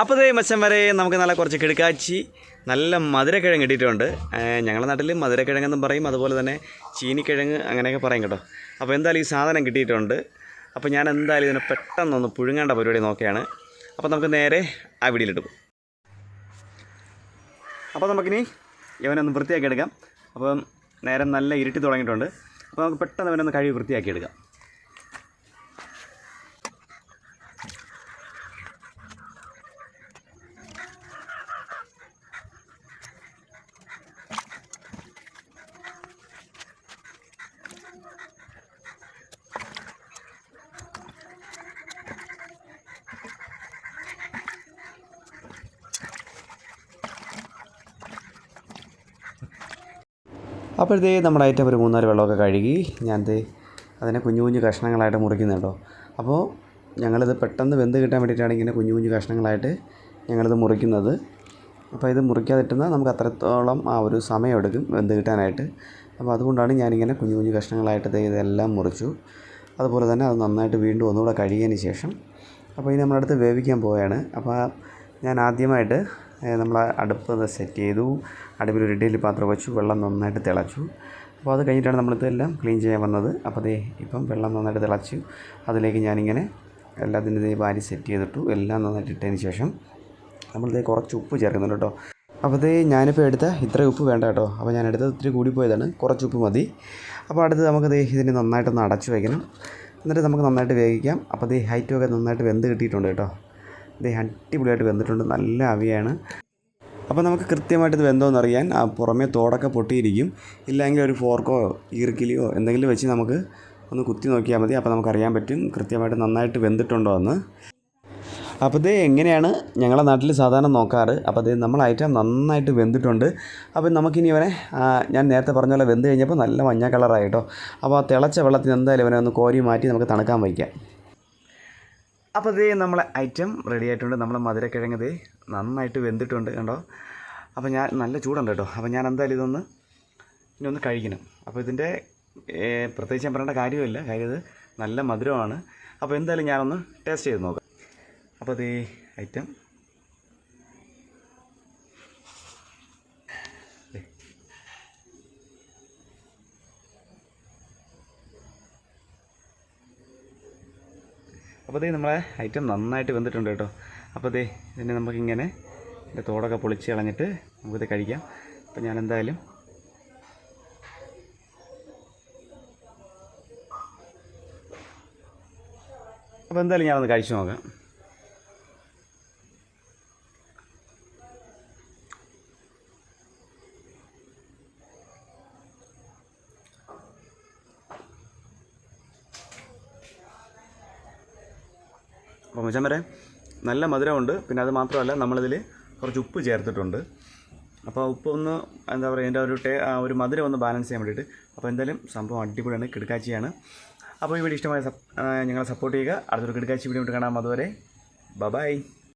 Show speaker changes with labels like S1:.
S1: അപ്പോൾ ഇതേ മച്ചം വരെ നമുക്ക് നല്ല കുറച്ച് കിടുക്കാച്ചി നല്ല മധുരക്കിഴങ്ങ് കിട്ടിയിട്ടുണ്ട്. ഞങ്ങളുടെ നാട്ടിൽ മധുരക്കിഴങ്ങെന്നും പറയും അതുപോലെ തന്നെ ചീനിക്കിഴങ്ങ് അങ്ങനെയൊക്കെ പറയും കേട്ടോ. അപ്പോൾ എന്തായാലും ഈ സാധനം കിട്ടിയിട്ടുണ്ട്. അപ്പോൾ ഞാൻ എന്തായാലും ഇതിനെ പെട്ടെന്നൊന്ന് പുഴുങ്ങേണ്ട പരിപാടി നോക്കുകയാണ് അപ്പോൾ നമുക്ക് നേരെ ആ വീടിയിലിട്ട് അപ്പോൾ നമുക്കിനി ഇവനൊന്ന് വൃത്തിയാക്കി എടുക്കാം അപ്പം നേരം നല്ല ഇരുട്ടി തുടങ്ങിയിട്ടുണ്ട്. അപ്പോൾ നമുക്ക് പെട്ടെന്ന് ഇവനൊന്ന് കഴുകി വൃത്തിയാക്കി എടുക്കാം അപ്പോഴത്തേ നമ്മുടെ ഐറ്റം ഒരു മൂന്നാൽ വെള്ളമൊക്കെ കഴുകി ഞാൻ ദേ അതിനെ കുഞ്ഞു കുഞ്ഞു കഷ്ണങ്ങളായിട്ട് മുറിക്കുന്നുണ്ടോ അപ്പോൾ ഞങ്ങളിത് പെട്ടെന്ന് വെന്ത് കിട്ടാൻ വേണ്ടിയിട്ടാണ് ഇങ്ങനെ കുഞ്ഞു കുഞ്ഞു കഷ്ണങ്ങളായിട്ട് ഞങ്ങളിത് മുറിക്കുന്നത്. അപ്പോൾ ഇത് മുറിക്കാതിട്ടുന്ന നമുക്ക് അത്രത്തോളം ആ ഒരു സമയം എടുക്കും വെന്ത് കിട്ടാനായിട്ട്. അപ്പോൾ അതുകൊണ്ടാണ് ഞാനിങ്ങനെ കുഞ്ഞു കുഞ്ഞു കഷ്ണങ്ങളായിട്ട് ഇതെല്ലാം മുറിച്ചു. അതുപോലെ തന്നെ അത് നന്നായിട്ട് വീണ്ടും ഒന്നുകൂടെ കഴുകിയതിന് ശേഷം അപ്പോൾ ഇനി നമ്മുടെ അടുത്ത് വേവിക്കാൻ പോവുകയാണ്. അപ്പോൾ ഞാൻ ആദ്യമായിട്ട് നമ്മൾ അടുപ്പ് സെറ്റ് ചെയ്തു. അടുപ്പിൽ ഒരു ഇഡ്ഡലി പാത്രം വെച്ചു വെള്ളം നന്നായിട്ട് തിളച്ചു. അപ്പോൾ അത് കഴിഞ്ഞിട്ടാണ് നമ്മളിതെല്ലാം ക്ലീൻ ചെയ്യാൻ വന്നത്. അപ്പോൾ അതേ ഇപ്പം വെള്ളം നന്നായിട്ട് തിളച്ചു. അതിലേക്ക് ഞാനിങ്ങനെ എല്ലാത്തിന്റെ ഇതേ വാരി സെറ്റ് ചെയ്തിട്ടു. എല്ലാം നന്നായിട്ട് ഇട്ടതിന് ശേഷം നമ്മളിതേ കുറച്ച് ഉപ്പ് ചേർക്കുന്നുണ്ട് കേട്ടോ. അപ്പോൾ ദേ ഞാനിപ്പോൾ എടുത്ത ഇത്ര ഉപ്പ് വേണ്ട കേട്ടോ. അപ്പോൾ ഞാൻ എടുത്തത് ഇത്തിരി കൂടിപ്പോയതാണ് കുറച്ച് ഉപ്പ് മതി. അപ്പോൾ അടുത്ത് നമുക്ക് ദേ ഇതിന് നന്നായിട്ടൊന്ന് അടച്ചു വയ്ക്കണം എന്നിട്ട് നമുക്ക് നന്നായിട്ട് വേവിക്കാം. അപ്പോൾ ദേ ഹൈറ്റും ഒക്കെ നന്നായിട്ട് വെന്ത് കിട്ടിയിട്ടുണ്ട് കേട്ടോ. ദേ അടിപൊളിയായിട്ട് വെന്തിട്ടുണ്ട്. നല്ല അവിയാണ്. അപ്പോൾ നമുക്ക് കൃത്യമായിട്ട് ഇത് വെന്തോ അറിയാൻ ആ പുറമേ തോടൊക്കെ പൊട്ടിയിരിക്കും. ഇല്ലെങ്കിൽ ഒരു ഫോർക്കോ ഈർക്കിലിയോ എന്തെങ്കിലും വെച്ച് നമുക്ക് ഒന്ന് കുത്തി നോക്കിയാൽ മതി. അപ്പോൾ നമുക്കറിയാൻ പറ്റും കൃത്യമായിട്ട് നന്നായിട്ട് വെന്തിട്ടുണ്ടോ എന്ന്. അപ്പോൾ ഇത് എങ്ങനെയാണ് ഞങ്ങളുടെ നാട്ടിൽ സാധാരണ നോക്കാറ്. അപ്പോൾ ഇത് നമ്മൾ ഐറ്റം നന്നായിട്ട് വെന്തിട്ടുണ്ട്. അപ്പോൾ നമുക്കിനി ഇവനെ ഞാൻ നേരത്തെ പറഞ്ഞ പോലെ വെന്ത് കഴിഞ്ഞപ്പോൾ നല്ല മഞ്ഞ കളറായിട്ടോ അപ്പോൾ ആ തിളച്ച വെള്ളത്തിന് എന്തായാലും ഇവനെ ഒന്ന് കോരി മാറ്റി നമുക്ക് തണുക്കാൻ വയ്ക്കാം. അപ്പോൾ ഇത് നമ്മളെ ഐറ്റം റെഡി ആയിട്ടുണ്ട്. നമ്മുടെ മധുരക്കിഴങ്ങ് നന്നായിട്ട് വെന്തിട്ടുണ്ട് കണ്ടോ? അപ്പോൾ ഞാൻ നല്ല ചൂടുണ്ട് കേട്ടോ. അപ്പോൾ ഞാൻ എന്തായാലും ഇതൊന്ന് ഇനി ഒന്ന് കഴിക്കണം. അപ്പോൾ ഇതിന്റെ പ്രത്യേകിച്ച് ഞാൻ പറയേണ്ട കാര്യമില്ല. കാര്യം ഇത് നല്ല മധുരമാണ്. അപ്പോൾ എന്തായാലും ഞാനൊന്ന് ടേസ്റ്റ് ചെയ്ത് നോക്കാം. അപ്പോൾ ഇത് ഐറ്റം അപ്പോൾ ദേ നമ്മളെ ഐറ്റം നന്നായിട്ട് വെന്തിട്ടുണ്ട് കേട്ടോ. അപ്പോൾ ദേ ഇതിനെ നമുക്കിങ്ങനെ ഇതിന്റെ തോടൊക്കെ പൊളിച്ച് കളഞ്ഞിട്ട് നമുക്കിത് കഴിക്കാം. അപ്പോൾ ഞാൻ എന്തായാലും അപ്പോൾ എന്തായാലും ഞാനൊന്ന് കഴിച്ചു നോക്കാം. അപ്പോൾ മച്ചാൻ വരെ നല്ല മധുരമുണ്ട്. പിന്നെ അത് മാത്രമല്ല നമ്മളിതിൽ കുറച്ച് ഉപ്പ് ചേർത്തിട്ടുണ്ട്. അപ്പോൾ ഉപ്പ് ഒന്ന് എന്താ പറയുക എന്റെ ഒരു ടേ ഒരു മധുരം ഒന്ന് ബാലൻസ് ചെയ്യാൻ വേണ്ടിയിട്ട്. അപ്പോൾ എന്തായാലും സംഭവം അടിപൊളിയാണ് കിടക്കാച്ചിയാണ്. അപ്പോൾ ഈ വീഡിയോ ഇഷ്ടമായ ഞങ്ങളെ സപ്പോർട്ട് ചെയ്യുക. അടുത്തൊരു കിടക്കാച്ചി വീഡിയോ കാണാം. അതുവരെ ബൈ.